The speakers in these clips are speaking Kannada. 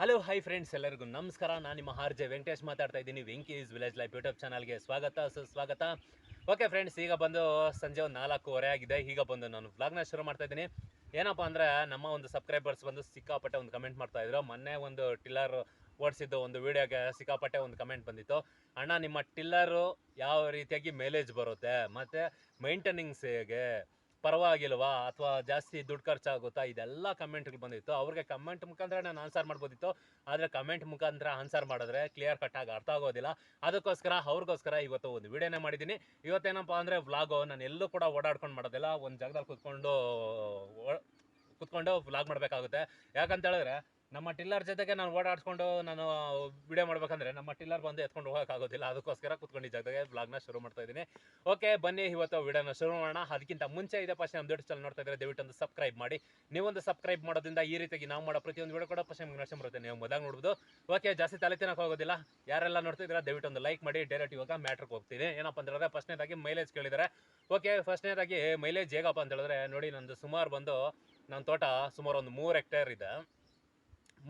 ಹಲೋ ಹೈ ಫ್ರೆಂಡ್ಸ್ ಎಲ್ಲರಿಗೂ ನಮಸ್ಕಾರ. ನಾನು ನಿಮ್ಮ ಆರ್ ಜೆ ವೆಂಕಟೇಶ್ ಮಾತಾಡ್ತಾ ಇದ್ದೀನಿ. Venki is village life YouTube ಚಾನಲ್ಗೆ ಸ್ವಾಗತ ಸುಸ್ವಾಗತ ಓಕೆ ಫ್ರೆಂಡ್ಸ್ ಈಗ ಬಂದು ಸಂಜೆ ಒಂದು ನಾಲ್ಕೂವರೆ ಆಗಿದೆ. ಈಗ ಬಂದು ನಾನು ವ್ಲಾಗ್ನ ಶುರು ಮಾಡ್ತಾ ಇದ್ದೀನಿ. ಏನಪ್ಪ ಅಂದರೆ ನಮ್ಮ ಒಂದು ಸಬ್ಸ್ಕ್ರೈಬರ್ಸ್ ಬಂದು ಸಿಕ್ಕಾಪಟ್ಟೆ ಒಂದು ಕಮೆಂಟ್ ಮಾಡ್ತಾ ಇದ್ರು. ಮೊನ್ನೆ ಒಂದು ಟಿಲ್ಲರ್ ಓಡಿಸಿದ್ದು ಒಂದು ವಿಡಿಯೋಗೆ ಸಿಕ್ಕಾಪಟ್ಟೆ ಒಂದು ಕಮೆಂಟ್ ಬಂದಿತ್ತು. ಅಣ್ಣ, ನಿಮ್ಮ ಟಿಲ್ಲರು ಯಾವ ರೀತಿಯಾಗಿ ಮೈಲೇಜ್ ಬರುತ್ತೆ? ಮತ್ತು ಮೈಂಟೆನಿಂಗ್ಸ್ ಹೇಗೆ? ಪರವಾಗಿಲ್ವಾ ಅಥವಾ ಜಾಸ್ತಿ ದುಡ್ಡು ಖರ್ಚಾಗುತ್ತಾ ಇದೆಲ್ಲ ಕಮೆಂಟ್ಗಳು ಬಂದಿತ್ತು. ಅವ್ರಿಗೆ ಕಮೆಂಟ್ ಮುಖಾಂತರ ನಾನು ಆನ್ಸರ್ ಮಾಡ್ಬೋದಿತ್ತು. ಆದರೆ ಕಮೆಂಟ್ ಮುಖಾಂತರ ಆನ್ಸರ್ ಮಾಡಿದ್ರೆ ಕ್ಲಿಯರ್ ಕಟ್ಟಾಗಿ ಅರ್ಥ ಆಗೋದಿಲ್ಲ. ಅದಕ್ಕೋಸ್ಕರ ಅವ್ರಿಗೋಸ್ಕರ ಇವತ್ತು ಒಂದು ವಿಡಿಯೋನೇ ಮಾಡಿದ್ದೀನಿ. ಇವತ್ತೇನಪ್ಪ ಅಂದರೆ ವ್ಲಾಗು ನಾನು ಎಲ್ಲೂ ಕೂಡ ಓಡಾಡ್ಕೊಂಡು ಮಾಡೋದಿಲ್ಲ. ಒಂದು ಜಾಗದಲ್ಲಿ ಕೂತ್ಕೊಂಡು ಕೂತ್ಕೊಂಡು ವ್ಲಾಗ್ ಮಾಡಬೇಕಾಗುತ್ತೆ. ಯಾಕಂತ ಹೇಳಿದ್ರೆ ನಮ್ಮ ಟಿಲ್ಲರ್ ಜೊತೆಗೆ ನಾನು ಓಡಾಡಿಸ್ಕೊಂಡು ನಾನು ವಿಡಿಯೋ ಮಾಡ್ಬೇಕಂದ್ರೆ ನಮ್ಮ ಟಿಲ್ಲರ್ ಬಂದು ಎತ್ಕೊಂಡು ಹೋಗೋಕ್ಕಾಗೋದಿಲ್ಲ ಅದಕ್ಕೋಸ್ಕರ ಕುತ್ಕೊಂಡು ಜಾಗದಾಗೆ ಬ್ಲಾಗ್ನ ಶುರು ಮಾಡ್ತಾ ಇದ್ದೀನಿ. ಓಕೆ ಬನ್ನಿ ಇವತ್ತು ವಿಡಿಯೋನ ಶುರು ಮಾಡೋಣ. ಅದಕ್ಕಿಂತ ಮುಂಚೆ ಇದೆ ಫಸ್ಟ್ ನಮ್ಮ ದೊಡ್ಡ ಚಾನಲ್ ನೋಡ್ತಾ ಇದ್ರೆ ದಯವಿಟ್ಟು ಒಂದು ಸಬ್ಸ್ಕ್ರೈಬ್ ಮಾಡಿ. ನೀವೊಂದು ಸಬ್ಸ್ಕ್ರೈಬ್ ಮಾಡೋದ್ರಿಂದ ಈ ರೀತಿಯಾಗಿ ನಾವು ಮಾಡೋ ಪ್ರತಿಯೊಂದು ವಿಡಿಯೋ ಕೂಡ ಫಸ್ಟ್ ನಿಮ್ಗೆ ನಷ್ಟ ಬರುತ್ತೆ. ನೀವು ಮೊದಲು ನೋಡ್ಬೋದು. ಓಕೆ ಜಾಸ್ತಿ ತಲೆ ತಿನ್ನಕ್ಕೆ ಹೋಗೋದಿಲ್ಲ ಯಾರೆಲ್ಲ ನೋಡ್ತಿದ್ರೆ ದಯವಿಟ್ಟು ಒಂದು ಲೈಕ್ ಮಾಡಿ. ಡೈರೆಕ್ಟ್ ಇವಾಗ ಮ್ಯಾಟ್ರಿಗೆ ಹೋಗ್ತೀನಿ. ಏನಪ್ಪ ಅಂತ ಹೇಳಿದ್ರೆ ಫಸ್ಟ್ನೇದಾಗಿ ಮೈಲೇಜ್ ಕೇಳಿದರೆ ಓಕೆ ಫಸ್ಟ್ನೇದಾಗಿ ಮೈಲೇಜ್ ಹೇಗಪ್ಪ ಅಂತ ಹೇಳಿದ್ರೆ ನೋಡಿ, ನಂದು ಸುಮಾರು ಬಂದು ನನ್ನ ತೋಟ ಸುಮಾರು ಒಂದು ಮೂರು ಹೆಕ್ಟೇರ್ ಇದೆ.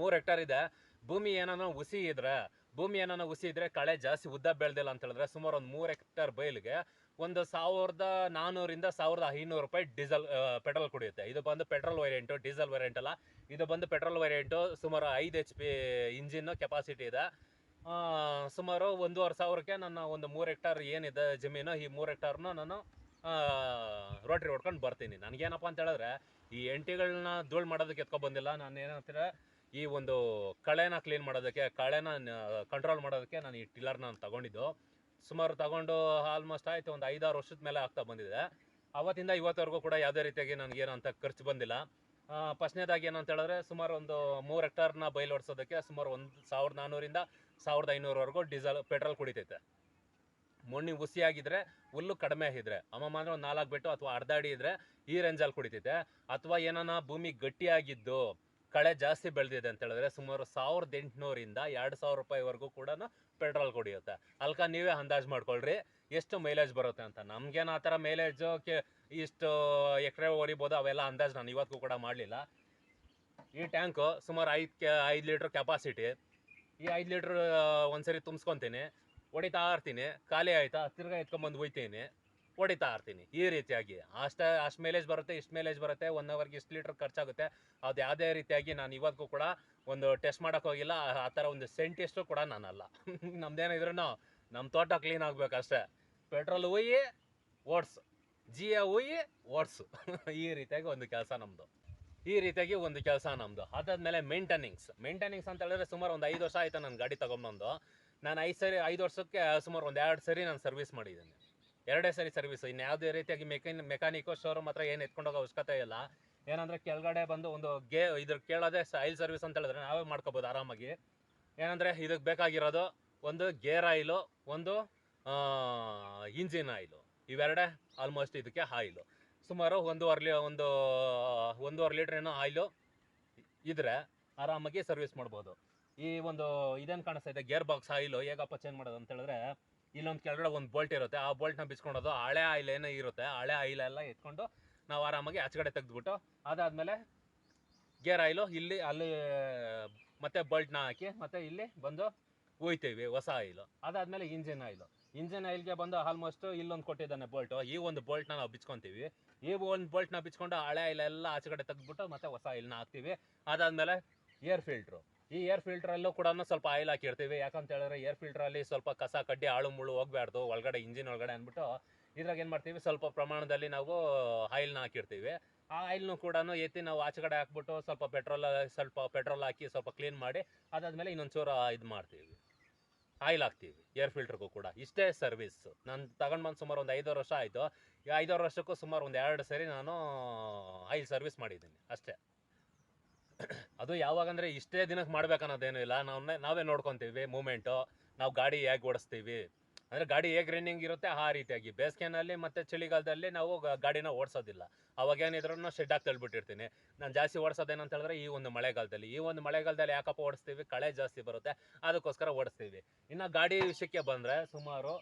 ಮೂರು ಹೆಕ್ಟೇರ್ ಇದೆ. ಭೂಮಿ ಏನಾನ ಹುಸಿ ಇದ್ರೆ, ಭೂಮಿ ಏನಾನ ಹುಸಿ ಇದ್ರೆ ಕಳೆ ಜಾಸ್ತಿ ಉದ್ದ ಬೆಳೆದಿಲ್ಲ ಅಂತ ಹೇಳಿದ್ರೆ ಸುಮಾರು ಒಂದು ಮೂರು ಹೆಕ್ಟೇರ್ ಬೈಲಿಗೆ ಒಂದು ಸಾವಿರದ ನಾನ್ನೂರಿಂದ ಸಾವಿರದ ಐನೂರು ರೂಪಾಯಿ ಡೀಸೆಲ್ ಪೆಟ್ರೋಲ್ ಕುಡಿಯುತ್ತೆ. ಇದು ಬಂದು ಪೆಟ್ರೋಲ್ ವೇರಿಯಂಟು ಡೀಸೆಲ್ ವೇರಿಯಂಟ್ ಅಲ್ಲ. ಇದು ಬಂದು ಪೆಟ್ರೋಲ್ ವೇರಿಯಂಟು ಸುಮಾರು ಐದು ಎಚ್ ಪಿ ಇಂಜಿನ್ ಕೆಪಾಸಿಟಿ ಇದೆ. ಸುಮಾರು ಒಂದೂವರೆ ಸಾವಿರಕ್ಕೆ ನನ್ನ ಒಂದು ಮೂರು ಹೆಕ್ಟಾರ್ ಏನಿದೆ ಜಮೀನು, ಈ ಮೂರು ಹೆಕ್ಟಾರ್ನ ನಾನು ರೋಟ್ರಿ ಹೊಡ್ಕೊಂಡು ಬರ್ತೀನಿ. ನನಗೇನಪ್ಪ ಅಂತ ಹೇಳಿದ್ರೆ ಈ ಎಂಟಿಗಳನ್ನ ಧೂಳು ಮಾಡೋದಕ್ಕೆ ಎತ್ಕೊ ಬಂದಿಲ್ಲ. ನಾನು ಏನಂತಾರೆ ಈ ಒಂದು ಕಳೆನ ಕ್ಲೀನ್ ಮಾಡೋದಕ್ಕೆ, ಕಳೆನ ಕಂಟ್ರೋಲ್ ಮಾಡೋದಕ್ಕೆ ನಾನು ಈ ಟಿಲ್ಲರ್ನ ನಾನು ತಗೊಂಡಿದ್ದು. ಸುಮಾರು ತಗೊಂಡು ಆಲ್ಮೋಸ್ಟ್ ಆಯ್ತು, ಒಂದು ಐದಾರು ವರ್ಷದ ಮೇಲೆ ಆಗ್ತಾ ಬಂದಿದೆ. ಅವತ್ತಿಂದ ಇವತ್ತವರೆಗೂ ಕೂಡ ಯಾವುದೇ ರೀತಿಯಾಗಿ ನನಗೇನು ಅಂತ ಖರ್ಚು ಬಂದಿಲ್ಲ. ಫಸ್ಟ್ನೇದಾಗಿ ಏನಂತ ಹೇಳಿದ್ರೆ ಸುಮಾರು ಒಂದು ಮೂರು ಹೆಕ್ಟಾರ್ನ ಬೈಲ್ ಓಡಿಸೋದಕ್ಕೆ ಸುಮಾರು ಒಂದು ಸಾವಿರದ ನಾನ್ನೂರಿಂದ ಸಾವಿರದ ಐನೂರವರೆಗೂ ಡೀಸೆಲ್ ಪೆಟ್ರೋಲ್ ಕುಡಿತೈತೆ. ಮಣ್ಣಿ ಹುಸಿಯಾಗಿದ್ರೆ, ಹುಲ್ಲು ಕಡಿಮೆ ಆಗಿದ್ರೆ ಅಮ್ಮಮ್ಮ ಅಂದ್ರೆ ಒಂದು ನಾಲ್ಕು ಬೆಟ್ಟು ಅಥವಾ ಅರ್ಧ ಅಡಿ ಇದ್ರೆ ಈ ರೇಂಜಲ್ಲಿ ಕುಡಿತೈತೆ. ಅಥವಾ ಏನಾನ ಭೂಮಿ ಗಟ್ಟಿಯಾಗಿದ್ದು ಕಳೆ ಜಾಸ್ತಿ ಬೆಳೆದಿದೆ ಅಂತ ಹೇಳಿದ್ರೆ ಸುಮಾರು ಸಾವಿರದ ಎಂಟುನೂರಿಂದ ಎರಡು ಸಾವಿರ ರೂಪಾಯಿವರೆಗೂ ಕೂಡ ಪೆಟ್ರೋಲ್ ಕುಡಿಯುತ್ತೆ. ಅಲ್ಕ ನೀವೇ ಅಂದಾಜು ಮಾಡ್ಕೊಳ್ರಿ, ಎಷ್ಟು ಮೈಲೇಜ್ ಬರುತ್ತೆ ಅಂತ. ನಮ್ಗೇನು ಆ ಥರ ಮೈಲೇಜು ಕೆ ಇಷ್ಟು ಎಕರೆ ಹೊರಿಬೋದು ಅವೆಲ್ಲ ಅಂದಾಜು ನಾನು ಇವತ್ತಿಗೂ ಕೂಡ ಮಾಡಲಿಲ್ಲ. ಈ ಟ್ಯಾಂಕು ಸುಮಾರು ಐದು ಕೆ, ಐದು ಲೀಟ್ರ್ ಕೆಪಾಸಿಟಿ ಈ ಐದು ಲೀಟ್ರ್ ಒಂದ್ಸರಿ ತುಂಬಿಸ್ಕೊತೀನಿ, ಹೊಡಿತಾ ಇರ್ತೀನಿ, ಖಾಲಿ ಆಯಿತಾ, ತಿರ್ಗಾ ಎತ್ಕೊಂಬಂದು ಒಯ್ತೀನಿ. ಹೊಡಿತಾ ಇರ್ತೀನಿ. ಈ ರೀತಿಯಾಗಿ. ಅಷ್ಟೇ, ಅಷ್ಟು ಮೈಲೇಜ್ ಬರುತ್ತೆ, ಇಷ್ಟು ಮೈಲೇಜ್ ಬರುತ್ತೆ ಒನ್ ಅವರ್ಗೆ ಇಷ್ಟು ಲೀಟ್ರ್ ಖರ್ಚಾಗುತ್ತೆ. ಅದು ಯಾವುದೇ ರೀತಿಯಾಗಿ ನಾನು ಇವತ್ತಿಗೂ ಕೂಡ ಒಂದು ಟೆಸ್ಟ್ ಮಾಡೋಕೆ ಹೋಗಿಲ್ಲ. ಆ- ಥರ ಒಂದು ಸೆಂಟಿಸ್ಟು ಕೂಡ ನಾನಲ್ಲ. ನಮ್ದೇನಿದ್ರು ನಮ್ಮ ತೋಟ ಕ್ಲೀನ್ ಆಗಬೇಕಷ್ಟೇ. ಪೆಟ್ರೋಲ್ ಹುಯಿ ಓಡ್ಸು ಜಿ ಜಿಯ ಹೋಯಿ ಓಡ್ಸು ಈ ರೀತಿಯಾಗಿ ಒಂದು ಕೆಲಸ ನಮ್ಮದು ಈ ರೀತಿಯಾಗಿ ಒಂದು ಕೆಲಸ ನಮ್ಮದು ಅದಾದಮೇಲೆ ಮೇಂಟೆನಿಂಗ್ಸ್ ಮೇಂಟೆನಿಂಗ್ಸ್ ಅಂತ ಹೇಳಿದ್ರೆ ಸುಮಾರು ಒಂದು ಐದು ವರ್ಷ ಆಯಿತು ನನ್ನ ಗಾಡಿ ತೊಗೊಂಬಂದು. ನಾನು ಐದು ಸರಿ, ಐದು ವರ್ಷಕ್ಕೆ ಸುಮಾರು ಒಂದು ಎರಡು ಸರಿ ನಾನು ಸರ್ವಿಸ್ ಮಾಡಿದ್ದೀನಿ. ಎರಡೇ ಸರಿ ಸರ್ವಿಸ್ ಇನ್ನು ಯಾವುದೇ ರೀತಿಯಾಗಿ ಮೆಕ್ಯಾನ್ ಮೆಕ್ಯಾನಿಕೋ ಶೋರೂಮ್ ಹತ್ರ ಏನು ಎತ್ಕೊಂಡೋಗೋ ಅವಶ್ಯಕತೆ ಇಲ್ಲ. ಏನಂದರೆ ಕೆಳಗಡೆ ಬಂದು ಒಂದು ಗೇ, ಇದ್ರ ಕೇಳೋದೇ ಆಯಿಲ್ ಸರ್ವಿಸ್ ಅಂತ ಹೇಳಿದ್ರೆ ನಾವೇ ಮಾಡ್ಕೋಬೋದು ಆರಾಮಾಗಿ. ಏನಂದರೆ ಇದಕ್ಕೆ ಬೇಕಾಗಿರೋದು ಒಂದು ಗೇರ್ ಆಯಿಲು ಒಂದು ಇಂಜಿನ್ ಆಯಿಲು ಇವೆರಡೇ ಆಲ್ಮೋಸ್ಟ್ ಇದಕ್ಕೆ ಆಯಿಲು ಸುಮಾರು ಒಂದೂವರೆ ಲೀ, ಒಂದು, ಒಂದೂವರೆ ಲೀಟ್ರ್ ಏನೋ ಆಯಿಲು ಇದ್ರೆ ಆರಾಮಾಗಿ ಸರ್ವಿಸ್ ಮಾಡ್ಬೋದು. ಈ ಒಂದು, ಇದೇನು ಕಾಣಿಸ್ತಾ ಇದೆ? ಗೇರ್ ಬಾಕ್ಸ್ ಆಯಿಲು ಹೇಗಪ್ಪ ಚೇಂಜ್ ಮಾಡೋದು ಅಂತ ಹೇಳಿದ್ರೆ ಇಲ್ಲೊಂದು ಕೆಳಗಡೆ ಒಂದು ಬೋಲ್ಟ್ ಇರುತ್ತೆ. ಆ ಬೋಲ್ಟ್ನ ಬಿಚ್ಕೊಳೋದು ಹಳೆ ಆಯಿಲ್ ಏನೋ ಇರುತ್ತೆ. ಹಳೆ ಆಯಿಲ್ ಎಲ್ಲ ಎತ್ಕೊಂಡು ನಾವು ಆರಾಮಾಗಿ ಆಚೆಗಡೆ ತೆಗೆದ್ಬಿಟ್ಟು ಅದಾದಮೇಲೆ ಗೇರ್ ಆಯಿಲು ಇಲ್ಲಿ ಅಲ್ಲಿ, ಮತ್ತೆ ಬೋಲ್ಟ್ನ ಹಾಕಿ ಮತ್ತೆ ಇಲ್ಲಿ ಬಂದು ಒಯ್ತೀವಿ ಹೊಸ ಆಯಿಲು. ಅದಾದಮೇಲೆ ಇಂಜಿನ್ ಆಯಿಲು. ಇಂಜಿನ್ ಆಯಿಲ್ಗೆ ಬಂದು ಆಲ್ಮೋಸ್ಟ್ ಇಲ್ಲೊಂದು ಕೊಟ್ಟಿದ್ದಾನೆ ಬೋಲ್ಟು. ಈ ಒಂದು ಬೋಲ್ಟ್ನ ನಾವು ಬಿಚ್ಕೊತೀವಿ. ಈ ಒಂದು ಬೋಲ್ಟ್ನ ಬಿಚ್ಕೊಂಡು ಹಳೆ ಆಯಿಲ್ ಎಲ್ಲ ಆಚೆಗಡೆ ತೆಗೆದ್ಬಿಟ್ಟು ಮತ್ತೆ ಹೊಸ ಆಯಿಲ್ನ ಹಾಕ್ತೀವಿ. ಅದಾದಮೇಲೆ ಏರ್ ಫಿಲ್ಟ್ರು. ಈ ಏರ್ ಫಿಲ್ಟ್ರಲ್ಲೂ ಕೂಡ ಸ್ವಲ್ಪ ಆಯಿಲ್ ಹಾಕಿರ್ತೀವಿ. ಯಾಕಂತ ಹೇಳಿದ್ರೆ ಏರ್ ಫಿಲ್ಟ್ರಲ್ಲಿ ಸ್ವಲ್ಪ ಕಸ, ಕಡ್ಡಿ ಆಳು ಮುಳ್ಳು ಹೋಗ್ಬಾರ್ದು. ಒಳಗಡೆ ಇಂಜಿನ್ ಒಳಗಡೆ ಅಂದ್ಬಿಟ್ಟು ಇದ್ರಾಗ ಏನು ಮಾಡ್ತೀವಿ? ಸ್ವಲ್ಪ ಪ್ರಮಾಣದಲ್ಲಿ ನಾವು ಆಯಿಲ್ನ ಹಾಕಿರ್ತೀವಿ. ಆ ಆಯಿಲ್ನು ಕೂಡ ಎತ್ತಿ ನಾವು ಆಚೆಗಡೆ ಹಾಕ್ಬಿಟ್ಟು ಸ್ವಲ್ಪ ಪೆಟ್ರೋಲ್ ಸ್ವಲ್ಪ ಪೆಟ್ರೋಲ್ ಹಾಕಿ ಸ್ವಲ್ಪ ಕ್ಲೀನ್ ಮಾಡಿ ಅದಾದಮೇಲೆ ಇನ್ನೊಂಚೂರು ಇದು ಮಾಡ್ತೀವಿ. ಆಯಿಲ್ ಹಾಕ್ತೀವಿ ಏರ್ ಫಿಲ್ಟ್ರಿಗೂ ಕೂಡ. ಇಷ್ಟೇ ಸರ್ವಿಸ್ ನಾನು ತಗೊಂಡು ಬಂದು ಸುಮಾರು ಒಂದು ಐದಾರು ವರ್ಷ ಆಯಿತು. ಈ ಐದಾರು ವರ್ಷಕ್ಕೂ ಸುಮಾರು ಒಂದು ಎರಡು ಸರಿ ನಾನು ಆಯಿಲ್ ಸರ್ವಿಸ್ ಮಾಡಿದ್ದೀನಿ. ಅಷ್ಟೇ. ಅದು ಯಾವಾಗಂದ್ರೆ ಇಷ್ಟೇ ದಿನಕ್ಕೆ ಮಾಡ್ಬೇಕನ್ನೋದೇನು ಇಲ್ಲ. ನಾವೇ ನಾವೇ ನೋಡ್ಕೊತೀವಿ ಮೂಮೆಂಟು. ನಾವು ಗಾಡಿ ಹೇಗೆ ಓಡಿಸ್ತೀವಿ. ಅಂದರೆ ಗಾಡಿ ಹೇಗೆ ರನ್ನಿಂಗ್ ಇರುತ್ತೆ ಆ ರೀತಿಯಾಗಿ. ಬೇಸಿಗೆನಲ್ಲಿ ಮತ್ತು ಚಳಿಗಾಲದಲ್ಲಿ ನಾವು ಗಾಡಿನ ಓಡಿಸೋದಿಲ್ಲ. ಅವಾಗ ಶೆಡ್ ಶೆಡ್ಡಾಗಿ ತಳ್ಬಿಟ್ಟಿರ್ತೀನಿ. ನಾನು ಜಾಸ್ತಿ ಓಡಿಸೋದೇನಂತ ಹೇಳಿದ್ರೆ ಈ ಒಂದು ಮಳೆಗಾಲದಲ್ಲಿ. ಈ ಒಂದು ಮಳೆಗಾಲದಲ್ಲಿ ಯಾಕಪ್ಪ ಓಡಿಸ್ತೀವಿ? ಕಳೆ ಜಾಸ್ತಿ ಬರುತ್ತೆ. ಅದಕ್ಕೋಸ್ಕರ ಓಡಿಸ್ತೀವಿ. ಇನ್ನು ಗಾಡಿ ವಿಷಯಕ್ಕೆ ಬಂದರೆ ಸುಮಾರು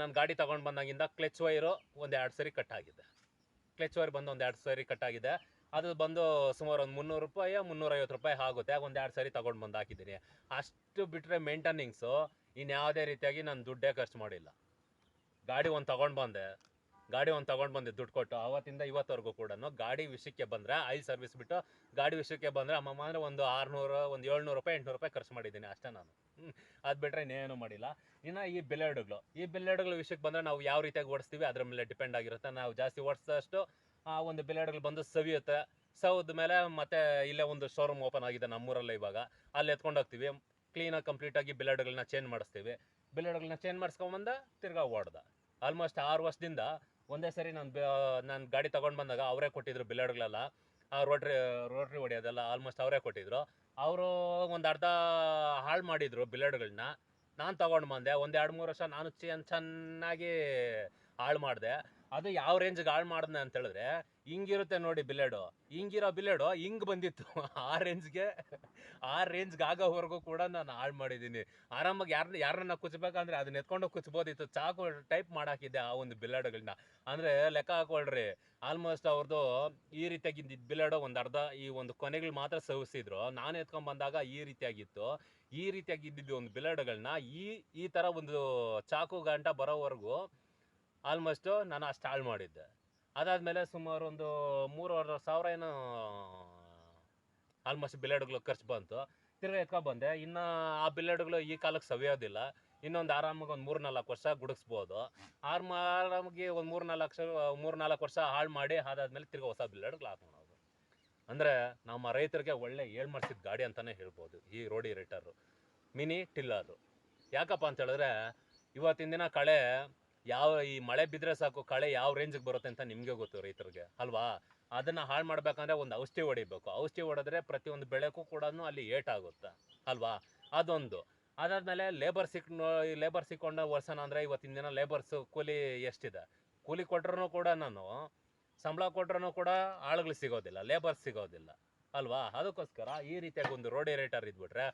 ನಾನು ಗಾಡಿ ತೊಗೊಂಡು ಬಂದಾಗಿಂದ ಕ್ಲಚ್ ವೈರು ಒಂದು ಎರಡು ಸರಿ ಕಟ್ ಆಗಿದೆ. ಕ್ಲಚ್ ವೈರ್ ಬಂದು ಒಂದು ಎರಡು ಸರಿ ಕಟ್ ಆಗಿದೆ. ಅದು ಬಂದು ಸುಮಾರು ಒಂದು ಮುನ್ನೂರು ರೂಪಾಯಿ, ಮುನ್ನೂರೈವತ್ತು ರೂಪಾಯಿ ಆಗುತ್ತೆ. ಒಂದು ಎರಡು ಸರಿ ತಗೊಂಡು ಬಂದು ಹಾಕಿದ್ದೀನಿ. ಅಷ್ಟು ಬಿಟ್ಟರೆ ಮೇಂಟೆನಿಂಗ್ಸು ಇನ್ಯಾವುದೇ ರೀತಿಯಾಗಿ ನಾನು ದುಡ್ಡೇ ಖರ್ಚು ಮಾಡಿಲ್ಲ. ಗಾಡಿ ಒಂದು ತಗೊಂಡು ಬಂದೆ. ಗಾಡಿ ಒಂದು ತಗೊಂಡು ಬಂದೆ, ದುಡ್ಡು ಕೊಟ್ಟು. ಅವತ್ತಿಂದ ಇವತ್ತವರೆಗೂ ಕೂಡ ಗಾಡಿ ವಿಷಯಕ್ಕೆ ಬಂದರೆ ಆಯಿಲ್ ಸರ್ವಿಸ್ ಬಿಟ್ಟು ಗಾಡಿ ವಿಷಯಕ್ಕೆ ಬಂದರೆ, ಅಮ್ಮಮ್ಮ ಅಂದರೆ ಒಂದು ಆರುನೂರು, ಒಂದು ಏಳ್ನೂರು ರೂಪಾಯಿ, ಎಂಟುನೂರು ರೂಪಾಯಿ ಖರ್ಚು ಮಾಡಿದ್ದೀನಿ ಅಷ್ಟೇ ನಾನು. ಅದು ಬಿಟ್ಟರೆ ಇನ್ನೇನು ಮಾಡಿಲ್ಲ. ಇನ್ನು ಈ ಬಿಲ್ಲೆಡ್ಗಳು ಈ ಬಿಲ್ಲೆಡ್ಗಳ ವಿಷಯಕ್ಕೆ ಬಂದರೆ ನಾವು ಯಾವ ರೀತಿಯಾಗಿ ಓಡಿಸ್ತೀವಿ, ಅದ್ರ ಮೇಲೆ ಡಿಪೆಂಡ್ ಆಗಿರುತ್ತೆ. ನಾವು ಜಾಸ್ತಿ ಓಡಿಸಿದಷ್ಟು ಆ ಒಂದು ಬಿಲ್ಲೆಡ್ಗಳು ಬಂದು ಸವಿಯುತ್ತೆ. ಸವಿದ ಮೇಲೆ ಮತ್ತೆ ಇಲ್ಲೇ ಒಂದು ಶೋರೂಮ್ ಓಪನ್ ಆಗಿದೆ ನಮ್ಮೂರಲ್ಲೇ ಇವಾಗ. ಅಲ್ಲಿ ಎತ್ಕೊಂಡು ಹೋಗ್ತೀವಿ. ಕ್ಲೀನಾಗಿ ಕಂಪ್ಲೀಟಾಗಿ ಬಿಲ್ಲೆಡ್ಗಳನ್ನ ಚೇಂಜ್ ಮಾಡಿಸ್ತೀವಿ. ಬಿಲ್ಲೆಡ್ಗಳನ್ನ ಚೇಂಜ್ ಮಾಡಿಸ್ಕೊಂಬಂದ ತಿರ್ಗಾ ಓಡ್ದ. ಆಲ್ಮೋಸ್ಟ್ ಆರು ವರ್ಷದಿಂದ ಒಂದೇ ಸರಿ ನಾನು ನಾನು ಗಾಡಿ ತೊಗೊಂಡು ಬಂದಾಗ ಅವರೇ ಕೊಟ್ಟಿದ್ರು ಬಿಲ್ಲೆಡ್ಗಳೆಲ್ಲ ಆ ರೋಟ್ರಿ ರೋಟ್ರಿ ಹೊಡಿಯೋದೆಲ್ಲ ಆಲ್ಮೋಸ್ಟ್ ಅವರೇ ಕೊಟ್ಟಿದ್ರು. ಅವರು ಒಂದು ಅರ್ಧ ಹಾಳು ಮಾಡಿದ್ರು ಬಿಲ್ಲೆಡ್ಗಳನ್ನ ನಾನು ತೊಗೊಂಡು ಬಂದೆ. ಒಂದು ಎರಡು ಮೂರು ವರ್ಷ ನಾನು ಚೆನ್ನ ಚೆನ್ನಾಗಿ ಹಾಳು ಮಾಡಿದೆ. ಅದು ಯಾವ ರೇಂಜ್ಗೆ ಹಾಳು ಮಾಡಿದ್ನ ಅಂತ ಹೇಳಿದ್ರೆ, ಹಿಂಗಿರುತ್ತೆ ನೋಡಿ ಬಿಲೆಡು ಹಿಂಗಿರೋ ಬಿಲೆಡು ಹಿಂಗ್ ಬಂದಿತ್ತು. ಆ ರೇಂಜ್ಗೆ ಆ ರೇಂಜ್ಗೆ ಆಗೋವರೆಗೂ ಕೂಡ ನಾನು ಹಾಳು ಮಾಡಿದ್ದೀನಿ. ಆರಾಮಾಗಿ ಯಾರನ್ನ ಯಾರನ್ನ ಕುಚ್ಬೇಕಂದ್ರೆ ಅದನ್ನ ಎತ್ಕೊಂಡು ಕುಚ್ಬೋದಿತ್ತು. ಚಾಕು ಟೈಪ್ ಮಾಡಾಕಿದ್ದೆ ಆ ಒಂದು ಬಿಲೆಡ್ಗಳನ್ನ ಅಂದರೆ ಲೆಕ್ಕ ಹಾಕೊಳ್ರಿ. ಆಲ್ಮೋಸ್ಟ್ ಅವ್ರದ್ದು ಈ ರೀತಿಯಾಗಿ ಇದ್ದಿದ್ದು ಬಿಲ್ಲೆಡು ಒಂದು ಅರ್ಧ, ಈ ಒಂದು ಕೊನೆಗಳು ಮಾತ್ರ ಸವಿಸಿದ್ರು. ನಾನು ಎತ್ಕೊಂಡ್ ಬಂದಾಗ ಈ ರೀತಿಯಾಗಿತ್ತು. ಈ ರೀತಿಯಾಗಿ ಇದ್ದಿದ್ದು ಒಂದು ಬಿಲೆಡ್ಗಳನ್ನ ಈ ಈ ಥರ ಒಂದು ಚಾಕು ಗಂಟ ಬರೋವರೆಗೂ ಆಲ್ಮೋಸ್ಟು ನಾನು ಅಷ್ಟು ಹಾಳು ಮಾಡಿದ್ದೆ. ಅದಾದಮೇಲೆ ಸುಮಾರು ಒಂದು ಮೂರುವರೆ ಸಾವಿರ ಏನೋ ಆಲ್ಮೋಸ್ಟ್ ಬಿಲ್ಲೆಡ್ಗಳು ಖರ್ಚು ಬಂತು. ತಿರ್ಗಿ ಎತ್ಕೊಂಡ್ಬಂದೆ ಇನ್ನು ಆ ಬಿಲ್ಲೆಡ್ಗಳು ಈ ಕಾಲಕ್ಕೆ ಸವಿಯೋದಿಲ್ಲ. ಇನ್ನೊಂದು ಆರಾಮಾಗಿ ಒಂದು ಮೂರು ನಾಲ್ಕು ವರ್ಷ ಗುಡಿಸ್ಬೋದು ಆರು ಆರಾಮಾಗಿ ಒಂದು ಮೂರು ನಾಲ್ಕು ಮೂರು ನಾಲ್ಕು ವರ್ಷ ಹಾಳು ಮಾಡಿ ಅದಾದ್ಮೇಲೆ ತಿರ್ಗಿ ಹೊಸ ಬಿಲ್ಲೆಡ್ಗಳು ಹಾಕೋಣದು ಅಂದರೆ ನಮ್ಮ ರೈತರಿಗೆ ಒಳ್ಳೆ ಏಳು ಮಾಡಿಸಿದ ಗಾಡಿ ಅಂತಲೇ ಹೇಳ್ಬೋದು ಈ ರೋಡಿ ರೈಟರು ಮಿನಿ ಟಿಲ್ಲರು. ಯಾಕಪ್ಪ ಅಂತ ಹೇಳಿದ್ರೆ, ಇವತ್ತಿನ ದಿನ ಕಳೆ ಯಾವ ಈ ಮಳೆ ಬಿದ್ದರೆ ಸಾಕು, ಕಳೆ ಯಾವ ರೇಂಜಿಗೆ ಬರುತ್ತೆ ಅಂತ ನಿಮಗೆ ಗೊತ್ತು ರೈತರಿಗೆ, ಅಲ್ವಾ? ಅದನ್ನು ಹಾಳು ಮಾಡ್ಬೇಕಂದ್ರೆ ಒಂದು ಔಷಧಿ ಹೊಡಿಬೇಕು. ಔಷಧಿ ಹೊಡೆದ್ರೆ ಪ್ರತಿಯೊಂದು ಬೆಳೆಗೂ ಕೂಡ ಅಲ್ಲಿ ಏಟಾಗುತ್ತೆ, ಅಲ್ವಾ? ಅದೊಂದು. ಅದಾದಮೇಲೆ ಲೇಬರ್ ಸಿಕ್ ಲೇಬರ್ ಸಿಕ್ಕೊಂಡ ವರ್ಷನ ಅಂದರೆ ಇವತ್ತಿನ ದಿನ ಲೇಬರ್ಸ್ ಕೂಲಿ ಎಷ್ಟಿದೆ? ಕೂಲಿ ಕೊಟ್ರೂ ಕೂಡ ನಾನು, ಸಂಬಳ ಕೊಟ್ರೂ ಕೂಡ ಆಳುಗಳು ಸಿಗೋದಿಲ್ಲ ಲೇಬರ್ಸ್ ಸಿಗೋದಿಲ್ಲ, ಅಲ್ವಾ? ಅದಕ್ಕೋಸ್ಕರ ಈ ರೀತಿಯಾಗಿ ಒಂದು ರೋಡ್ ರೇಟರ್ ಇದ್ಬಿಟ್ರೆ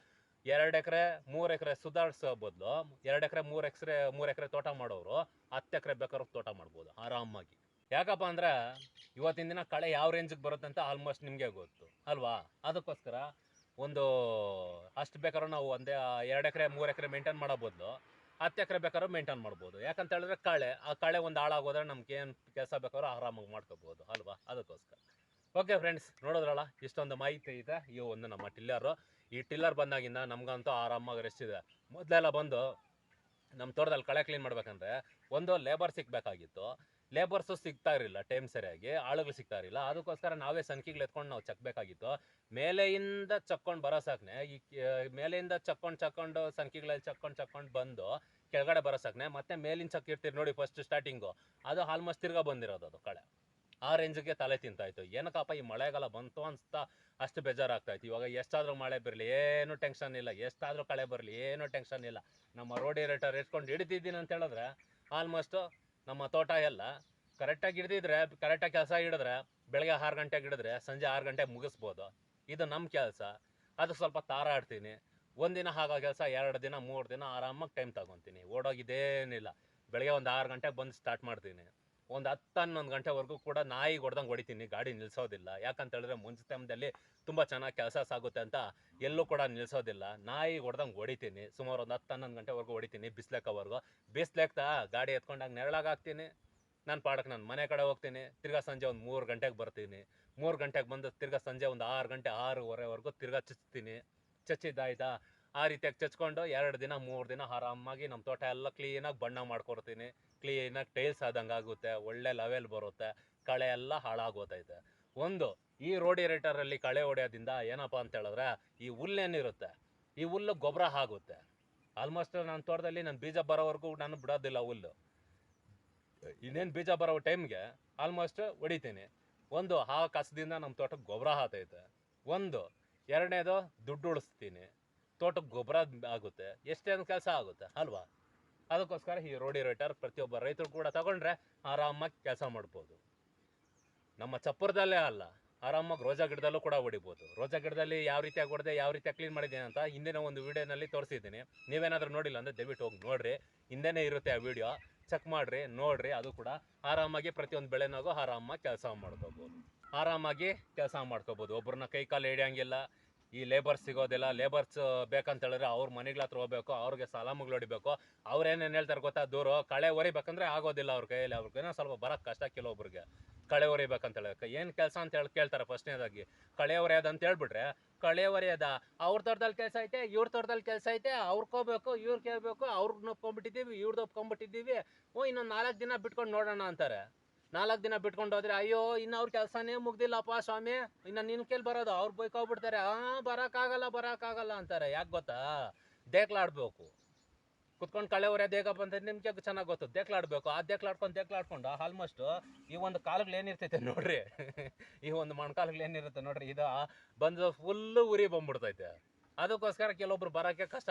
ಎರಡು ಎಕರೆ, ಮೂರು ಎಕರೆ ಸುಧಾರಿಸೋ ಬದಲು ಎರಡು ಎಕರೆ, ಮೂರು ಎಕರೆ ಮೂರು ಎಕರೆ ತೋಟ ಮಾಡೋರು ಹತ್ತು ಎಕರೆ ಬೇಕಾದ್ರೂ ತೋಟ ಮಾಡ್ಬೋದು ಆರಾಮಾಗಿ. ಯಾಕಪ್ಪ ಅಂದ್ರೆ ಇವತ್ತಿನ ದಿನ ಕಳೆ ಯಾವ ರೇಂಜಿಗೆ ಬರುತ್ತೆ ಅಂತ ಆಲ್ಮೋಸ್ಟ್ ನಿಮಗೆ ಗೊತ್ತು, ಅಲ್ವಾ? ಅದಕ್ಕೋಸ್ಕರ ಒಂದು ಅಷ್ಟು ಬೇಕಾದ್ರೂ ನಾವು ಒಂದೇ ಎರಡು ಎಕರೆ, ಮೂರು ಎಕರೆ ಮೇಂಟೈನ್ ಮಾಡೋ ಬದಲು ಹತ್ತು ಎಕರೆ ಬೇಕಾದ್ರೂ ಮೇಂಟೈನ್ ಮಾಡ್ಬೋದು. ಯಾಕಂತ ಹೇಳಿದ್ರೆ ಕಳೆ, ಆ ಕಳೆ ಒಂದು ಹಾಳಾಗೋದ್ರೆ ನಮ್ಗೆ ಏನು ಕೆಲಸ ಬೇಕಾದ್ರೂ ಆರಾಮಾಗಿ ಮಾಡ್ಕೋಬೋದು, ಅಲ್ವಾ? ಅದಕ್ಕೋಸ್ಕರ. ಓಕೆ ಫ್ರೆಂಡ್ಸ್ ನೋಡೋದ್ರಲ್ಲ, ಇಷ್ಟೊಂದು ಮಾಹಿತಿ ಇದೆ. ಈ ಒಂದು ನಮ್ಮ ಟಿಲ್ಲರು ಈ ಟಿಲ್ಲರ್ ಬಂದಾಗಿಂದ ನಮ್ಗಂತೂ ಆರಾಮಾಗಿ ರೆಸ್ಟ್ ಇದೆ. ಮೊದಲೆಲ್ಲ ಬಂದು ನಮ್ಮ ತೋಟದಲ್ಲಿ ಕಳೆ ಕ್ಲೀನ್ ಮಾಡ್ಬೇಕಂದ್ರೆ ಒಂದು ಲೇಬರ್ ಸಿಕ್ಕಬೇಕಾಗಿತ್ತು ಲೇಬರ್ಸು ಸಿಗ್ತಾ ಇರಲಿಲ್ಲ ಟೈಮ್ ಸರಿಯಾಗಿ, ಆಳುಗಳು ಸಿಗ್ತಾ ಇರಲಿಲ್ಲ. ಅದಕ್ಕೋಸ್ಕರ ನಾವೇ ಸಂಖ್ಯೆಗಳು ಎತ್ಕೊಂಡು ನಾವು ಚಕ್ಬೇಕಾಗಿತ್ತು. ಮೇಲೆಯಿಂದ ಚಕ್ಕೊಂಡು ಬರೋ ಈ ಮೇಲೆಯಿಂದ ಚಕ್ಕೊಂಡು ಚಕ್ಕೊಂಡು ಸಂಖ್ಯೆಗಳಲ್ಲಿ ಚಕ್ಕೊಂಡು ಚಕ್ಕೊಂಡು ಬಂದು ಕೆಳಗಡೆ ಬರೋ ಮತ್ತೆ ಮೇಲಿನ ಚಕ್ ಇರ್ತೀರಿ ನೋಡಿ ಫಸ್ಟ್ ಸ್ಟಾರ್ಟಿಂಗು ಅದು ಆಲ್ಮೋಸ್ಟ್ ತಿರ್ಗಾ ಬಂದಿರೋದು ಅದು ಕಳೆ. ಆ ರೇಂಜ್ಗೆ ತಲೆ ತಿಂತಾಯಿತ್ತು ಏನಕ್ಕಪ್ಪ ಈ ಮಳೆಗಾಲ ಬಂತು ಅಂತ ಅಷ್ಟು ಬೇಜಾರಾಗ್ತಾಯಿತ್ತು ಇವಾಗ ಎಷ್ಟಾದ್ರೂ ಮಳೆ ಬರಲಿ, ಏನು ಟೆನ್ಷನ್ ಇಲ್ಲ. ಎಷ್ಟಾದ್ರೂ ಕಳೆ ಬರಲಿ, ಏನು ಟೆನ್ಷನ್ ಇಲ್ಲ. ನಮ್ಮ ರೋಡ್ ರೇಟರ್ ಇಟ್ಕೊಂಡು ಹಿಡಿದಿದ್ದೀನಿ ಅಂತ ಹೇಳಿದ್ರೆ, ಆಲ್ಮೋಸ್ಟು ನಮ್ಮ ತೋಟ ಎಲ್ಲ ಕರೆಕ್ಟಾಗಿ ಹಿಡಿದಿದ್ರೆ ಕರೆಕ್ಟಾಗಿ ಕೆಲಸ ಹಿಡಿದ್ರೆ, ಬೆಳಗ್ಗೆ ಆರು ಗಂಟೆಗೆ ಹಿಡಿದ್ರೆ ಸಂಜೆ ಆರು ಗಂಟೆಗೆ ಮುಗಿಸ್ಬೋದು. ಇದು ನಮ್ಮ ಕೆಲಸ. ಅದು ಸ್ವಲ್ಪ ತಾರಾಡ್ತೀನಿ ಒಂದಿನ ಆಗೋ ಕೆಲಸ, ಎರಡು ದಿನ, ಮೂರು ದಿನ ಆರಾಮಾಗಿ ಟೈಮ್ ತಗೊತೀನಿ. ಓಡೋಗಿದ್ದೇನಿಲ್ಲ. ಬೆಳಗ್ಗೆ ಒಂದು ಆರು ಗಂಟೆಗೆ ಬಂದು ಸ್ಟಾರ್ಟ್ ಮಾಡ್ತೀನಿ. ಒಂದು ಹತ್ತು ಹನ್ನೊಂದು ಗಂಟೆವರೆಗೂ ಕೂಡ ನಾಯಿ ಹೊಡ್ದಂಗೆ ಹೊಡಿತೀನಿ, ಗಾಡಿ ನಿಲ್ಲಿಸೋದಿಲ್ಲ ಯಾಕಂತ ಹೇಳಿದ್ರೆ ಮುಂಚೆ ಟೈಮ್ದಲ್ಲಿ ತುಂಬ ಚೆನ್ನಾಗಿ ಕೆಲಸ ಸಾಗುತ್ತೆ ಅಂತ ಎಲ್ಲೂ ಕೂಡ ನಿಲ್ಲಿಸೋದಿಲ್ಲ ನಾಯಿ ಹೊಡ್ದಂಗೆ ಹೊಡಿತೀನಿ, ಸುಮಾರು ಒಂದು ಹತ್ತು ಹನ್ನೊಂದು ಗಂಟೆವರೆಗೂ ಹೊಡಿತೀನಿ ಬಿಸ್ಲೆಕ್ಕವರೆಗೂ ಬಿಸ್ಲೆಕ್ತಾ ಗಾಡಿ ಎತ್ಕೊಂಡಾಗ ನೆರಳಾಗ ಹಾಕ್ತೀನಿ, ನಾನು ಪಾಡಕ್ಕೆ ನಾನು ಮನೆ ಕಡೆ ಹೋಗ್ತೀನಿ, ತಿರ್ಗಾ ಸಂಜೆ ಒಂದು ಮೂರು ಗಂಟೆಗೆ ಬರ್ತೀನಿ. ಮೂರು ಗಂಟೆಗೆ ಬಂದು ತಿರ್ಗಾ ಸಂಜೆ ಒಂದು ಆರು ಗಂಟೆ, ಆರೂವರೆವರೆಗೂ ತಿರ್ಗಾ ಚಚ್ತೀನಿ. ಚಚ್ಚಿದ್ದಾಯ್ತಾ? ಆ ರೀತಿಯಾಗಿ ಚಚ್ಕೊಂಡು ಎರಡು ದಿನ, ಮೂರು ದಿನ ಆರಾಮಾಗಿ ನಮ್ಮ ತೋಟ ಎಲ್ಲ ಕ್ಲೀನಾಗಿ ಬಣ್ಣ ಮಾಡ್ಕೊಡ್ತೀನಿ. ಕ್ಲೀನಾಗಿ ಟೈಲ್ಸ್ ಆದಂಗೆ ಆಗುತ್ತೆ, ಒಳ್ಳೆ ಲೆವೆಲ್ ಬರುತ್ತೆ, ಕಳೆ ಎಲ್ಲ ಹಾಳಾಗೋತೈತೆ ಒಂದು, ಈ ರೋಡಿ ರೇಟರಲ್ಲಿ ಕಳೆ ಹೊಡೆಯೋದ್ರಿಂದ ಏನಪ್ಪ ಅಂತ ಹೇಳಿದ್ರೆ ಈ ಹುಲ್ಲೇನಿರುತ್ತೆ ಈ ಹುಲ್ಲು ಗೊಬ್ಬರ ಆಗುತ್ತೆ. ಆಲ್ಮೋಸ್ಟ್ ನನ್ನ ತೋಟದಲ್ಲಿ ನಾನು ಬೀಜ ಬರೋವರೆಗೂ ನಾನು ಬಿಡೋದಿಲ್ಲ ಹುಲ್ಲು. ಇನ್ನೇನು ಬೀಜ ಬರೋ ಟೈಮ್ಗೆ ಆಲ್ಮೋಸ್ಟ್ ಹೊಡಿತೀನಿ. ಒಂದು, ಆ ಕಸದಿಂದ ನಮ್ಮ ತೋಟಕ್ಕೆ ಗೊಬ್ಬರ ಹಾತೈತೆ ಒಂದು, ಎರಡನೇದು ದುಡ್ಡು ಉಳಿಸ್ತೀನಿ. ತೋಟಕ್ಕೆ ಗೊಬ್ಬರ ಆಗುತ್ತೆ. ಎಷ್ಟೇನು ಕೆಲಸ ಆಗುತ್ತೆ, ಅಲ್ವಾ? ಅದಕ್ಕೋಸ್ಕರ ಈ ರೋಡಿ ರೈಟರ್ ಪ್ರತಿಯೊಬ್ಬ ರೈತರು ಕೂಡ ತಗೊಂಡ್ರೆ ಆರಾಮಾಗಿ ಕೆಲಸ ಮಾಡ್ಬೋದು. ನಮ್ಮ ಚಪ್ಪರದಲ್ಲೇ ಅಲ್ಲ, ಆರಾಮಾಗಿ ರೋಜಾ ಗಿಡದಲ್ಲೂ ಕೂಡ ಹೊಡಿಬೋದು. ರೋಜಾ ಗಿಡದಲ್ಲಿ ಯಾವ ರೀತಿಯಾಗಿ ಹೊಡೆದೆ, ಯಾವ ರೀತಿಯಾಗಿ ಕ್ಲೀನ್ ಮಾಡಿದ್ದೀನಿ ಅಂತ ಹಿಂದಿನ ಒಂದು ವೀಡಿಯೋನಲ್ಲಿ ತೋರಿಸಿದ್ದೀನಿ. ನೀವೇನಾದರೂ ನೋಡಿಲ್ಲ ಅಂದರೆ ದಯವಿಟ್ಟು ಹೋಗಿ ನೋಡ್ರಿ. ಹಿಂದೆನೇ ಇರುತ್ತೆ ಆ ವಿಡಿಯೋ. ಚೆಕ್ ಮಾಡಿರಿ, ನೋಡ್ರಿ, ಅದು ಕೂಡ ಆರಾಮಾಗಿ ಪ್ರತಿಯೊಂದು ಬೆಳೆನಾಗೂ ಆರಾಮಾಗಿ ಕೆಲಸ ಮಾಡ್ಕೋಬೋದು. ಆರಾಮಾಗಿ ಕೆಲಸ ಮಾಡ್ಕೋಬೋದು. ಒಬ್ಬರನ್ನ ಕೈ ಕಾಲು ಹಿಡಿಯಂಗಿಲ್ಲ ಈ ಲೇಬರ್ ಸಿಗೋದಿಲ್ಲ ಲೇಬರ್ಸ್ ಬೇಕಂತ ಹೇಳಿದ್ರೆ ಅವ್ರ ಮನೆಗಳ ಹತ್ರ ಹೋಗ್ಬೇಕು, ಅವ್ರಿಗೆ ಸಲಾಮುಗಳು ಹೊಡಿಬೇಕು. ಅವ್ರೇನೇನು ಹೇಳ್ತಾರೆ ಗೊತ್ತಾ? ದೂರು, ಕಳೆ ಹೊರಿಬೇಕಂದ್ರೆ ಆಗೋದಿಲ್ಲ ಅವ್ರ ಕೈಯಲ್ಲಿ. ಅವ್ರಿಗೆ ಏನೋ ಸ್ವಲ್ಪ ಬರೋಕ್ಕೆ ಕಷ್ಟ ಕೆಲವೊಬ್ರಿಗೆ. ಕಳೆ ಹೊರಿಬೇಕಂತ ಹೇಳಕ್ಕೆ ಏನು ಕೆಲಸ ಅಂತ ಹೇಳಿ ಕೇಳ್ತಾರೆ ಫಸ್ಟ್ನೇದಾಗಿ. ಕಳೆ ಹೊರೆಯೋದು ಅಂತ ಹೇಳ್ಬಿಟ್ರೆ, ಕಳೆ ಹೊರೆಯೋದ ಅವ್ರ ತೋಟದಲ್ಲಿ ಕೆಲಸ ಐತೆ, ಇವ್ರ ತೋಟದಲ್ಲಿ ಕೆಲಸ ಐತೆ ಅವ್ರ್ಕೋಬೇಕು ಇವ್ರು ಕೇಳಬೇಕು ಅವ್ರನ್ನ ಒಪ್ಕೊಂಡ್ಬಿಟ್ಟಿದ್ದೀವಿ ಇವ್ರದ್ದು ಒಪ್ಕೊಂಡ್ಬಿಟ್ಟಿದ್ದೀವಿ. ಓ, ಇನ್ನೊಂದು ನಾಲ್ಕು ದಿನ ಬಿಟ್ಕೊಂಡು ನೋಡೋಣ ಅಂತಾರೆ. ನಾಲ್ಕು ದಿನ ಬಿಟ್ಕೊಂಡು ಹೋದ್ರೆ, ಅಯ್ಯೋ, ಇನ್ನು ಅವ್ರ ಕೆಲಸನೇ ಮುಗ್ದಿಲ್ಲಪ್ಪ ಸ್ವಾಮಿ. ಇನ್ನು ನಿನ್ನ ಕೇಳಿ ಬರೋದು, ಅವ್ರು ಬೈಕೋಗ್ಬಿಡ್ತಾರೆ ಆ, ಬರೋಕ್ಕಾಗಲ್ಲ ಬರೋಕ್ಕಾಗಲ್ಲ, ಅಂತಾರೆ. ಯಾಕೆ ಗೊತ್ತಾ? ದೇಕ್ಲಾಡ್ಬೇಕು. ಕುತ್ಕೊಂಡು ಕಳೆ ಹೊರೆ ದೇಗಪ್ಪ ಅಂತ ನಿಮ್ಗೆ ಚೆನ್ನಾಗಿ ಗೊತ್ತು. ದೇಕ್ಲಾಡ್ಬೇಕು. ಆ ದೇಕ್ಲಾಡ್ಕೊಂಡು ದೇಕ್ಲಾಡ್ಕೊಂಡು ಆಲ್ಮೋಸ್ಟ್ ಈ ಒಂದು ಕಾಲಗಳು ಏನಿರ್ತೈತೆ ನೋಡ್ರಿ. ಈ ಒಂದು ಮೊಣಕಾಲುಗಳು ಏನಿರುತ್ತೆ ನೋಡ್ರಿ, ಇದು ಬಂದು ಫುಲ್ಲು ಉರಿ ಬಂದ್ಬಿಡ್ತೈತೆ. ಅದಕ್ಕೋಸ್ಕರ ಕೆಲವೊಬ್ರು ಬರೋಕ್ಕೆ ಕಷ್ಟ,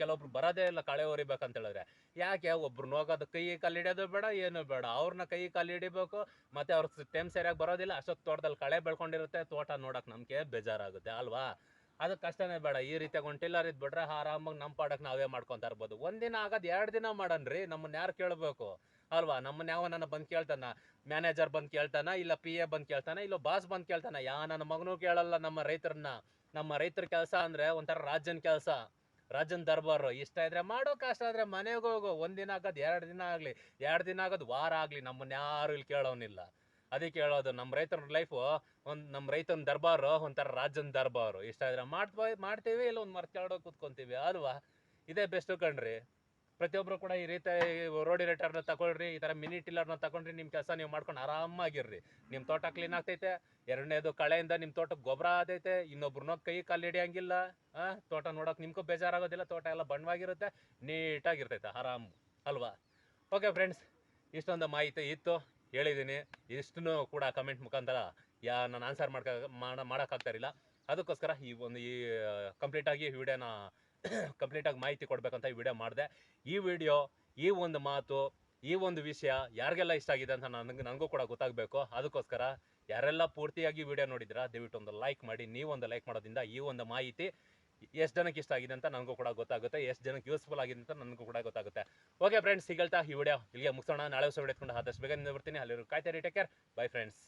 ಕೆಲವೊಬ್ರು ಬರೋದೇ ಇಲ್ಲ ಕಳೆ ಹೊರಿಬೇಕಂತ ಹೇಳಿದ್ರೆ. ಯಾಕೆ? ಒಬ್ರು ಹೋಗೋದು ಕೈ ಕಾಲು ಹಿಡಿಯೋದು ಬೇಡ, ಏನು ಬೇಡ. ಅವ್ರನ್ನ ಕೈ ಕಾಲು ಹಿಡಿಬೇಕು ಮತ್ತೆ ಅವ್ರ ಟೈಮ್ ಸರಿಯಾಗಿ ಬರೋದಿಲ್ಲ. ಅಷ್ಟೊತ್ತು ತೋಟದಲ್ಲಿ ಕಳೆ ಬೆಳ್ಕೊಂಡಿರುತ್ತೆ, ತೋಟ ನೋಡೋಕೆ ನಮ್ಗೆ ಬೇಜಾರಾಗುತ್ತೆ, ಅಲ್ವಾ? ಅದು ಕಷ್ಟನೇ ಬೇಡ. ಈ ರೀತಿಯಾಗಿ ಒಂದು ಟಿಲ್ಲರ್ ಇದ್ಬಿಟ್ರೆ ಆರಾಮಾಗಿ ನಮ್ಮ ಪಾಡಕ್ಕೆ ನಾವೇ ಮಾಡ್ಕೊಂತ ಇರ್ಬೋದು. ಒಂದಿನ ಆಗೋದು ಎರಡು ದಿನ ಮಾಡನ್ರಿ ನಮ್ಮನ್ನ ಯಾರು ಕೇಳಬೇಕು? ಅಲ್ವಾ? ನಮ್ಮನ್ನ ಯಾವ ನನ್ನ ಬಂದು ಕೇಳ್ತಾನ? ಮ್ಯಾನೇಜರ್ ಬಂದು ಕೇಳ್ತಾನ? ಇಲ್ಲ ಪಿ ಎ ಬಂದು ಕೇಳ್ತಾನ? ಇಲ್ಲ ಬಾಸ್ ಬಂದು ಕೇಳ್ತಾನ? ಯಾ, ನನ್ನ ಮಗನೂ ಕೇಳಲ್ಲ ನಮ್ಮ ರೈತರನ್ನ. ನಮ್ಮ ರೈತರ ಕೆಲಸ ಅಂದ್ರೆ ಒಂಥರ ರಾಜ್ಯನ ಕೆಲಸ ರಾಜನ್ ದರ್ಬಾರು. ಇಷ್ಟ ಇದ್ರೆ ಮಾಡೋ ಕಷ್ಟ ಆದ್ರೆ ಮನೆಗೆ ಹೋಗೋ. ಒಂದಿನ ಆಗೋದು ಎರಡು ದಿನ ಆಗಲಿ, ಎರಡು ದಿನ ಆಗೋದು ವಾರ ಆಗಲಿ ನಮ್ಮನ್ನ ಯಾರು ಇಲ್ಲಿ ಕೇಳೋನಿಲ್ಲ. ಅದಕ್ಕೆ ಹೇಳೋದು, ನಮ್ಮ ರೈತರ ಲೈಫು ಒಂದು, ನಮ್ಮ ರೈತನ ದರ್ಬಾರು, ಒಂಥರ ರಾಜನ್ ದರ್ಬಾರು. ಇಷ್ಟ ಇದ್ರೆ ಮಾಡ್ತೀವಿ ಮಾಡ್ತೀವಿ ಇಲ್ಲ ಒಂದು ಮರ್ತ್ ಕೂತ್ಕೊಂತೀವಿ. ಅಲ್ವಾ? ಇದೇ ಬೆಸ್ಟು ಕಣ್ರಿ. ಪ್ರತಿಯೊಬ್ಬರು ಕೂಡ ಈ ರೀತಿ ರೋಡಿ ರೇಟರ್ನ ತಗೊಳ್ರಿ, ಈ ಥರ ಮಿನಿ ಟಿಲ್ಲರ್ನ ತಗೊಂಡ್ರಿ ನಿಮ್ಮ ಕೆಲಸ ನೀವು ಮಾಡ್ಕೊಂಡು ಆರಾಮಾಗಿರ್ರಿ. ನಿಮ್ಮ ತೋಟ ಕ್ಲೀನ್ ಆಗ್ತೈತೆ. ಎರಡನೇದು ಕಳೆಯಿಂದ ನಿಮ್ಮ ತೋಟಕ್ಕೆ ಗೊಬ್ಬರ ಆದೈತೆ. ಇನ್ನೊಬ್ರನ್ನ ಕೈ ಕಾಲು ಹಿಡಿಯಂಗಿಲ್ಲ. ಆ, ತೋಟ ನೋಡೋಕೆ ನಿಮ್ಗೂ ಬೇಜಾರಾಗೋದಿಲ್ಲ. ತೋಟ ಎಲ್ಲ ಬಣ್ಣವಾಗಿರುತ್ತೆ ನೀಟಾಗಿರ್ತೈತೆ, ಆರಾಮ್. ಅಲ್ವಾ? ಓಕೆ ಫ್ರೆಂಡ್ಸ್ ಇಷ್ಟೊಂದು ಮಾಹಿತಿ ಇತ್ತು. ಹೇಳಿದ್ದೀನಿ ಇಷ್ಟನ್ನು ಕೂಡ ಕಮೆಂಟ್ ಮುಖಾಂತರ ಯಾ ನಾನು ಆನ್ಸರ್ ಮಾಡ್ಕ ಮಾಡೋಕ್ಕಾಗ್ತಾ ಇರಲಿಲ್ಲ. ಅದಕ್ಕೋಸ್ಕರ ಈ ಒಂದು ಈ ಕಂಪ್ಲೀಟಾಗಿ ವಿಡಿಯೋನ ಕಂಪ್ಲೀಟಾಗಿ ಮಾಹಿತಿ ಕೊಡಬೇಕಂತ ಈ ವಿಡಿಯೋ ಮಾಡಿದೆ. ಈ ವಿಡಿಯೋ ಈ ಒಂದು ಮಾತು, ಈ ಒಂದು ವಿಷಯ ಯಾರಿಗೆಲ್ಲ ಇಷ್ಟ ಆಗಿದೆ ಅಂತ ನನಗೆ ನನಗೂ ಕೂಡ ಗೊತ್ತಾಗಬೇಕು. ಅದಕ್ಕೋಸ್ಕರ ಯಾರೆಲ್ಲ ಪೂರ್ತಿಯಾಗಿ ವಿಡಿಯೋ ನೋಡಿದ್ರಾ ದಯವಿಟ್ಟು ಒಂದು ಲೈಕ್ ಮಾಡಿ, ನೀವೊಂದು ಲೈಕ್ ಮಾಡೋದ್ರಿಂದ ಈ ಒಂದು ಮಾಹಿತಿ ಎಷ್ಟು ಜನಕ್ಕೆ ಇಷ್ಟ ಆಗಿದೆ ಅಂತ ನನಗೂ ಕೂಡ ಗೊತ್ತಾಗುತ್ತೆ, ಎಷ್ಟು ಜನಕ್ಕೆ ಯೂಸ್ಫುಲ್ ಆಗಿದೆ ಅಂತ ನನಗೂ ಕೂಡ ಗೊತ್ತಾಗುತ್ತೆ. ಓಕೆ ಫ್ರೆಂಡ್ಸ್ ಸಿಗಲ್ತಾ ಈ ವಿಡಿಯೋ ಇಲ್ಲಿಗೆ ಮುಗಿಸೋಣ. ನಾಳೆ ಹೊಸ ವಿಡಿಯೋ ಎತ್ಕೊಂಡು ಆದಷ್ಟು ಬೇಗ ಬರ್ತೀನಿ. ಅಲ್ಲಿರೋ ಕಾಯ್ತಾರೆ ಟೇಕ್ ಕೇರ್ ಬೈ ಫ್ರೆಂಡ್ಸ್